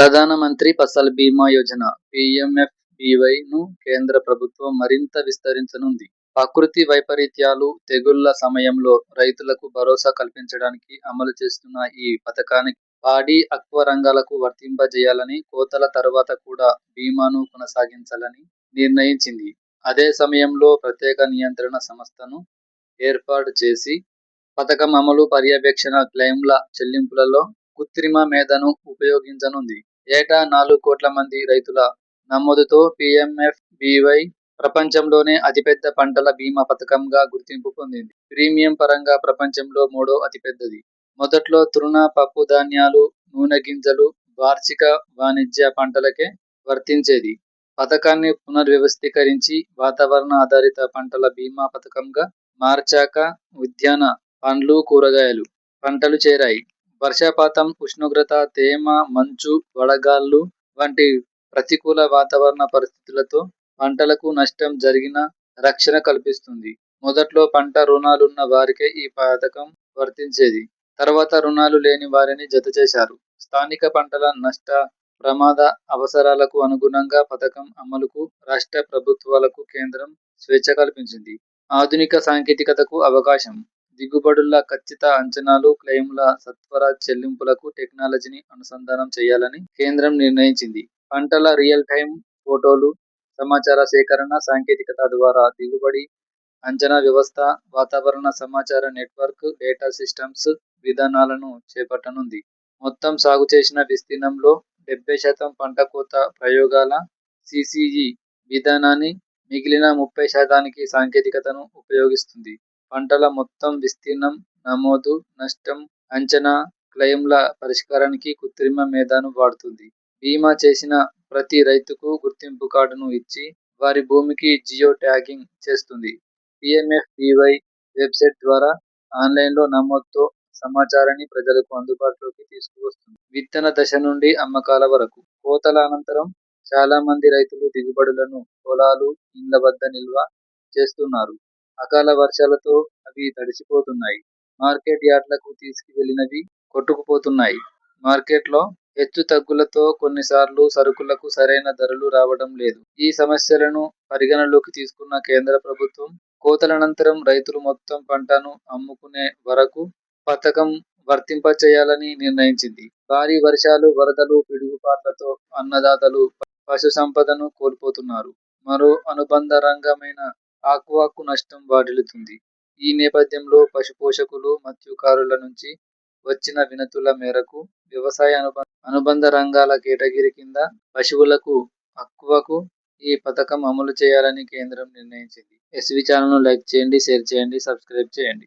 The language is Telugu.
ప్రధానమంత్రి ఫసల్ బీమా యోజన పీఎంఎఫ్బీవై ను కేంద్ర ప్రభుత్వం మరింత విస్తరించనుంది. ప్రకృతి వైపరీత్యాలు, తెగుళ్ళ సమయంలో రైతులకు భరోసా కల్పించడానికి అమలు చేస్తున్న ఈ పథకానికి పాడి, ఆక్వా రంగాలకు వర్తింపజేయాలని, కోతల తర్వాత కూడా బీమాను కొనసాగించాలని నిర్ణయించింది. అదే సమయంలో ప్రత్యేక నియంత్రణ సంస్థను ఏర్పాటు చేసి పథకం అమలు, పర్యవేక్షణ, క్లెయిమ్ల చెల్లింపులలో కృత్రిమ మేధను ఉపయోగించనుంది. ఏటా నాలుగు కోట్ల మంది రైతుల నమోదుతో పీఎంఎఫ్బీవై ప్రపంచంలోనే అతిపెద్ద పంటల బీమా పథకంగా గుర్తింపు పొందింది. ప్రీమియం పరంగా ప్రపంచంలో మూడో అతిపెద్దది. మొదట్లో తృణ, పప్పుధాన్యాలు, నూనె గింజలు, వార్షిక వాణిజ్య పంటలకే వర్తించేది. పథకాన్ని పునర్వ్యవస్థీకరించి వాతావరణ ఆధారిత పంటల బీమా పథకంగా మార్చాక ఉద్యాన, పండ్లు, కూరగాయలు పంటలు చేరాయి. వర్షపాతం, ఉష్ణోగ్రత, తేమ, మంచు, వడగాళ్ళు వంటి ప్రతికూల వాతావరణ పరిస్థితులతో పంటలకు నష్టం జరిగిన రక్షణ కల్పిస్తుంది. మొదట్లో పంట రుణాలున్న వారికే ఈ పథకం వర్తించేది. తర్వాత రుణాలు లేని వారిని జత చేశారు స్థానిక పంటల నష్ట ప్రమాద అవసరాలకు అనుగుణంగా పథకం అమలుకు రాష్ట్ర ప్రభుత్వాలకు కేంద్రం స్వేచ్ఛ కల్పించింది. ఆధునిక సాంకేతికతకు అవకాశం, దిగుబడుల ఖచ్చిత అంచనాలు, క్లెయిమ్ల సత్వర చెల్లింపులకు టెక్నాలజీని అనుసంధానం చేయాలని కేంద్రం నిర్ణయించింది. పంటల రియల్ టైం ఫోటోలు, సమాచార సేకరణ సాంకేతికత ద్వారా దిగుబడి అంచనా వ్యవస్థ, వాతావరణ సమాచార నెట్వర్క్, డేటా సిస్టమ్స్ విధానాలను చేపట్టనుంది. మొత్తం సాగు చేసిన విస్తీర్ణంలో డెబ్బై శాతం పంట కోత ప్రయోగాల సిసిఈ విధానాన్ని, మిగిలిన ముప్పై శాతానికి సాంకేతికతను ఉపయోగిస్తుంది. పంటల మొత్తం విస్తీర్ణం నమోదు, నష్టం అంచనా, క్లెయిమ్ల పరిష్కారానికి కృత్రిమ మేధాను వాడుతుంది. బీమా చేసిన ప్రతి రైతుకు గుర్తింపు కార్డును ఇచ్చి వారి భూమికి జియో ట్యాగింగ్ చేస్తుంది. పిఎంఎఫ్బివై వెబ్సైట్ ద్వారా ఆన్లైన్లో నమోదుతో సమాచారాన్ని ప్రజలకు అందుబాటులోకి తీసుకువస్తుంది. విత్తన దశ నుండి అమ్మకాల వరకు, కోతల అనంతరం చాలా మంది రైతులు దిగుబడులను పొలాలు, ఇండ్ల వద్ద నిల్వ చేస్తున్నారు. అకాల వర్షాలతో అవి తడిసిపోతున్నాయి. మార్కెట్ యార్డ్లకు తీసుకువెళ్ళినవి కొట్టుకుపోతున్నాయి. మార్కెట్లో హెచ్చుతగ్గులతో కొన్నిసార్లు సరుకులకు సరైన ధరలు రావడం లేదు. ఈ సమస్యలను పరిగణలోకి తీసుకున్న కేంద్ర ప్రభుత్వం కోతలనంతరం రైతులు మొత్తం పంటను అమ్ముకునే వరకు పథకం వర్తింపచేయాలని నిర్ణయించింది. భారీ వర్షాలు, వరదలు, పిడుగుపాట్లతో అన్నదాతలు పశు సంపదను కోల్పోతున్నారు. మరో అనుబంధ రంగమైన ఆక్వాకు నష్టం వాటిల్లుతుంది. ఈ నేపథ్యంలో పశుపోషకులు, మత్స్యకారుల నుంచి వచ్చిన వినతుల మేరకు వ్యవసాయ అనుబంధ రంగాల కేటగిరీ కింద పశువులకు, ఆక్వాకు ఈ పథకం అమలు చేయాలని కేంద్రం నిర్ణయించింది. ఎస్వి ఛానల్ను లైక్ చేయండి, షేర్ చేయండి, సబ్స్క్రైబ్ చేయండి.